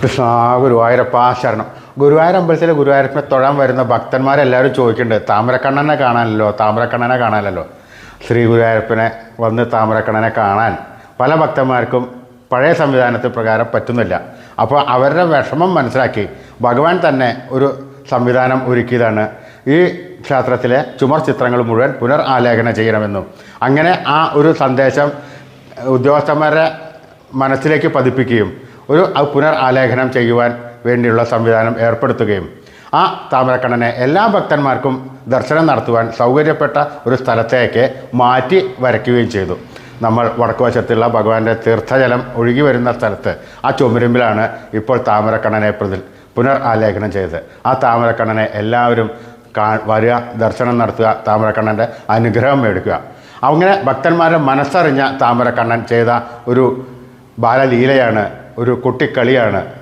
കൃഷ്ണ ഗുരുവായൂരപ്പ ശരണം. ഗുരുവായൂർ അമ്പലത്തിലെ ഗുരുവായൂരപ്പനെ തൊഴാൻ വരുന്ന ഭക്തന്മാരെല്ലാവരും ചോദിക്കുന്നുണ്ട് താമരക്കണ്ണനെ കാണാനല്ലോ താമരക്കണ്ണനെ കാണാനല്ലോ. ശ്രീ ഗുരുവായൂരപ്പനെ വന്ന് താമരക്കണ്ണനെ കാണാൻ പല ഭക്തന്മാർക്കും പഴയ സംവിധാനത്തിൽ പ്രകാരം പറ്റുന്നില്ല. അപ്പോൾ അവരുടെ വിഷമം മനസ്സിലാക്കി ഭഗവാൻ തന്നെ ഒരു സംവിധാനം ഒരുക്കിയതാണ്. ഈ ക്ഷേത്രത്തിലെ ചുമർ ചിത്രങ്ങൾ മുഴുവൻ പുനർ ആലേഖനം ചെയ്യണമെന്നും അങ്ങനെ ആ ഒരു സന്ദേശം ഉദ്യോഗസ്ഥന്മാരുടെ മനസ്സിലേക്ക് പതിപ്പിക്കുകയും ഒരു പുനർ ആലേഖനം ചെയ്യുവാൻ വേണ്ടിയുള്ള സംവിധാനം ഏർപ്പെടുത്തുകയും ആ താമരക്കണ്ണനെ എല്ലാ ഭക്തന്മാർക്കും ദർശനം നടത്തുവാൻ സൗകര്യപ്പെട്ട ഒരു സ്ഥലത്തേക്ക് മാറ്റി വരയ്ക്കുകയും ചെയ്തു. നമ്മൾ വടക്കുവശത്തുള്ള ഭഗവാന്റെ തീർത്ഥജലം ഒഴുകി വരുന്ന സ്ഥലത്ത് ആ ചുമരുമ്പിലാണ് ഇപ്പോൾ താമരക്കണ്ണനെ പ്രതി പുനർ ആലേഖനം ചെയ്തത്. ആ താമരക്കണ്ണനെ എല്ലാവരും കാ വരിക ദർശനം നടത്തുക താമരക്കണ്ണന്റെ അനുഗ്രഹം മേടിക്കുക. അങ്ങനെ ഭക്തന്മാരുടെ മനസ്സറിഞ്ഞ താമരക്കണ്ണൻ ചെയ്ത ഒരു ബാലലീലയാണ് ഒരു കുട്ടിക്കളിയാണ്.